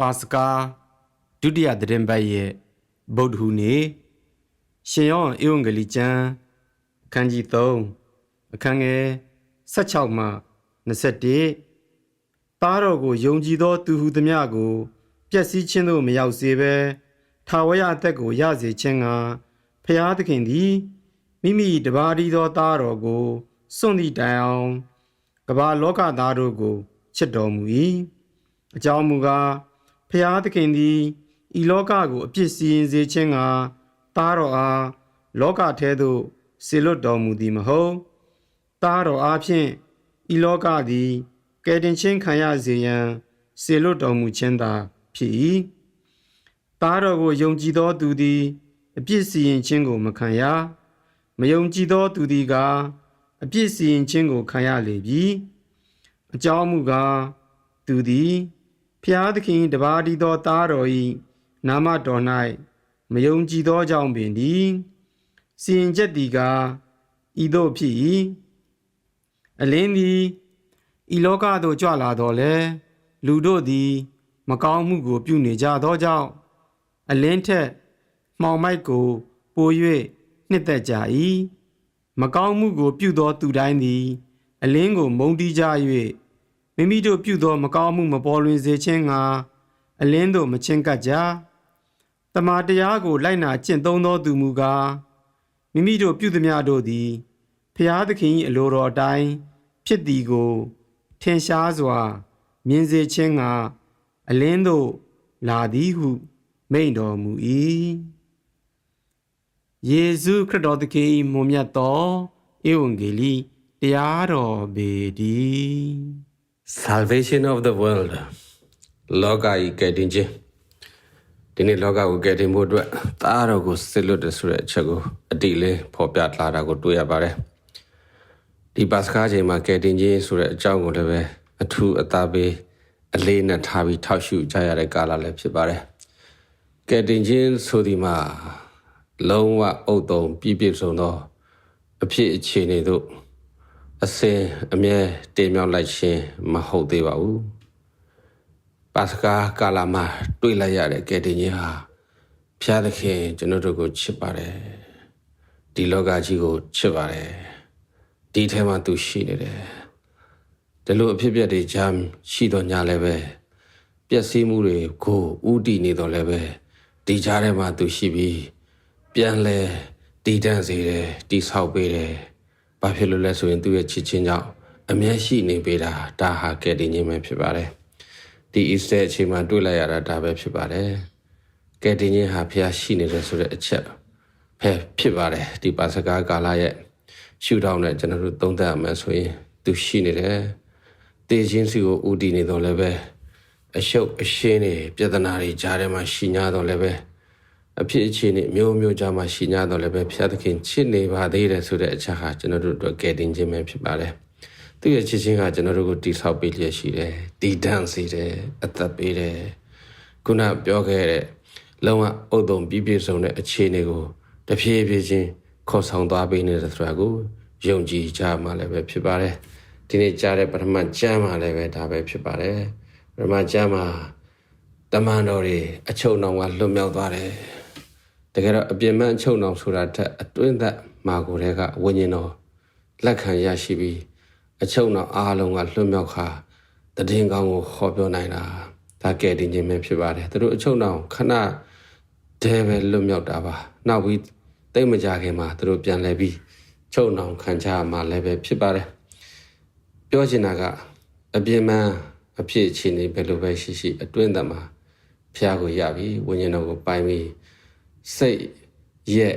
ပါစကာဒုတိယသတင်းပတ်ရဲ့ဗုဒ္ဓဟူးနေ့ရှင်ယောဟန်ဧဝံဂေလိကျမ်းအခန်းကြီး3အခန်းငယ်16မှ21သားတော်ကိုယုံကြည်သောသူဟုသမျှကိုပျက်စီးခြင်းသို့မရောက်စေဘဲထာဝရအသက်ကိုရစေခြင်းကဖျားသခင်သည်မိမိတပါးတည်းသောသားတော်ကိုစွန့်သည့်တိုင်အောင်ကမ္ဘာလောကသားတို့ကိုချစ်တော်မူ၏အကြောင်းမူကား ဖျားသခင်သည်ဤလောကကိုအပြစ်စီရင်စေခြင်းကသားတော်အားလောကထဲသို့ဆေလွတ်တော်မူသည်မဟုတ်သားတော်အားဖြင့်ဤလောကသည်ကယ်တင်ခြင်းခံရစေရန်ဆေလွတ်တော်မူခြင်းသာဖြစ်၏သားတော်ကိုယုံကြည်သောသူသည်အပြစ်စီရင်ခြင်းကိုမခံရမယုံကြည်သောသူသည်ကအပြစ်စီရင်ခြင်းကိုခံရလေပြီအကြောင်းမူကားသူသည် ဖျားသခင်တပါးတည်းသောသားတော်၏နာမတော်၌မယုံကြည်သောကြောင့်ပင်သည်စီရင်ချက်သည်ကဤသို့ဖြစ်၏အလင်းသည်ဤလောကသို့ကြွလာတော်လဲလူတို့သည် မကောင်းမှုကို ပြုနေကြသောကြောင့်အလင်းထက်မှောင်မိုက်ကို ပို၍နှစ်သက်ကြ၏မကောင်းမှုကို ပြုသောသူတိုင်းသည် အလင်းကိုမုန်းတီးကြ၍ မိမိတို့ပြုသော မကောင်းမှုမပေါ်လွင်စေခြင်းငှာအလင်းတို့မချင်းကပ်ကြတမာတရားကိုလိုက်နာကျင့်သုံးသောသူမူကားမိမိတို့ပြုသမျှတို့သည်ဖျားသခင်၏အလိုတော်အတိုင်းဖြစ်သည်ကို ထင်ရှားစွာ မြင်စေခြင်းငှာအလင်းတို့လာသည်ဟု မိန့်တော်မူ၏ယေရှုခရစ်တော်သခင်၏မွန်မြတ်သောဧဝံဂေလိတရားတော်ပေတည်း Salvation of the world လောကကြီးကယ်တင်ခြင်းဒီနေ့လောကကိုကယ်တင်ဖို့အတွက်သားတော်ကိုစစ်လွတ်တယ်ဆိုတဲ့အချက်ကိုအတိလေးဖော်ပြလာတာကိုတွေ့ရပါတယ်ဒီပါစကားချိန်မှာကယ်တင်ခြင်းဆိုတဲ့အကြောင်းကိုလည်းပဲအထူးအသားပေးအလေးနဲ့ထားပြီးထောက်ရှုကြရတဲ့ကာလလည်းဖြစ်ပါတယ်ကယ်တင်ခြင်းဆိုဒီမှာလုံးဝအုတ်တုံပြည့်ပြည့်စုံသောအဖြစ်အခြေအနေတို့ အစင်အမြဲတင်မြောက်လိုက်ခြင်းမဟုတ်သေးပါဘူးပါစကာကာလာမှာတွေ့လိုက်ရတဲ့ကယ်တင်ခြင်းဟာဖျားသခင်ကျွန်တော်တို့ကိုချစ်ပါတယ်ဒီလောကကြီးကိုချစ်ပါတယ်ဒီထဲမှာသူရှိနေတယ်ဒီလိုအဖြစ်အပျက်တွေကြားရှိတော့ညာလည်းပဲပျက်စီးမှုတွေကိုဥတီနေတော့လည်းပဲဒီကြားထဲမှာသူရှိပြီးပြန်လဲတည်တံ့စေတယ်တိဆောက်ပေးတယ်။ ဘာဖြစ်လို့လဲဆိုရင်သူ့ရဲ့ချစ်ချင်းကြောင့်အမျက်ရှိနေပေးတာဒါဟာကဲတင်ခြင်းပဲဖြစ်ပါတယ်။ဒီအစ္စတဲ့အချိန်မှာတွေ့လိုက်ရတာဒါပဲဖြစ်ပါတယ်။ကဲတင်ခြင်းဟာဖျားရှိနေတယ်ဆိုတဲ့အချက်ဖဲဖြစ်ပါတယ်ဒီပါစကားကာလရဲ့ရှုထောင့်နဲ့ကျွန်တော်တို့သုံးသပ်ရမယ်ဆိုရင်သူရှိနေတယ်။တည်ခြင်းစီကိုဥတည်နေတော့လည်းပဲအရှုပ်အရှင်းတွေပြဿနာတွေကြားထဲမှာရှိ냐တော့လည်းပဲ အဖြစ်အခြေအနေမျိုးမျိုးကြားမှာရှိ냐တော့လည်းပဲဖျားသခင်ချစ်နေပါသေးတယ်ဆိုတဲ့အချက်ဟာကျွန်တော်တို့အတွက်ကယ်တင်ခြင်းပဲဖြစ်ပါတယ်။သူရဲ့ချစ်ခြင်းကကျွန်တော်တို့ကိုတိဆောက်ပေးလျက်ရှိတယ်။တည်တံ့စေတယ်အသက်ပေးတယ်။ခုနပြောခဲ့တဲ့လုံးဝအုတ်တုံပြည့်ပြည့်စုံတဲ့အခြေအနေကိုတဖြည်းဖြည်းချင်းခေါ်ဆောင်သွားပေးနေတဲ့ဆိုတာကိုယုံကြည်ကြမှာလည်းပဲဖြစ်ပါတယ်။ဒီနေ့ကြားတဲ့ပထမကျမ်းမှာလည်းပဲဒါပဲဖြစ်ပါတယ်။ပထမကျမ်းမှာတမန်တော်တွေအချုပ်နှောင်ကလွတ်မြောက်သွားတယ်။ တကယ်တော့အပြင်းမဲ့အချုပ်နှောင်ဆိုတာထက်အတွင်းသက်မာကိုတွေကဝိညာဉ်တော်လက်ခံရရှိပြီးအချုပ်နှောင်အားလုံးကလွတ်မြောက်ခါတည်င်းကောင်းကိုခေါ်ပြောနိုင်တာဒါကဲတင်ခြင်းပဲဖြစ်ပါတယ်သူတို့အချုပ်နှောင်ခဏတည်းပဲလွတ်မြောက်တာပါနောက်ပြီးတိတ်မကြခင်မှာသူတို့ပြန်လဲပြီးချုပ်နှောင်ခံချရမှာလည်းပဲဖြစ်ပါတယ်ပြောချင်တာကအပြင်းမဲ့အဖြစ်အခြေအနေဘယ်လိုပဲရှိရှိအတွင်းသက်မှာဖျားကိုရပြီဝိညာဉ်တော်ကိုပိုင်ပြီး စိတ်ရဲ့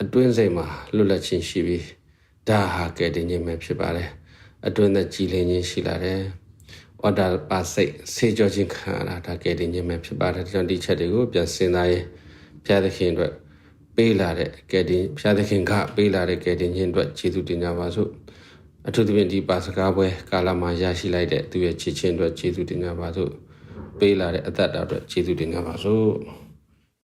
အတွင်းစိတ်မှာလွတ်လပ်ခြင်းရှိပြီးဒါဟာကဲတင်ခြင်းပဲဖြစ်ပါတယ်အတွင်းသက်ကြည်လင်ခြင်းရှိလာတယ်ဩဒါပါစိတ်ဆေးကြောခြင်းခံရတာဒါကဲတင်ခြင်းပဲဖြစ်ပါတယ်ကျွန်တော်ဒီချက်တွေကိုပြန်စဉ်းစားရင်ဘုရားသခင်အတွက်ပေးလာတဲ့ကဲတင်ဘုရားသခင်ကပေးလာတဲ့ကဲတင်ခြင်းအတွက်ကျေးဇူးတင်ကြပါစို့အထူးသဖြင့်ဒီပါစကားပွဲကာလမှာရရှိလိုက်တဲ့သူရဲ့ချစ်ချင်းအတွက်ကျေးဇူးတင်ကြပါစို့ပေးလာတဲ့အသက်တာအတွက်ကျေးဇူးတင်ကြပါစို့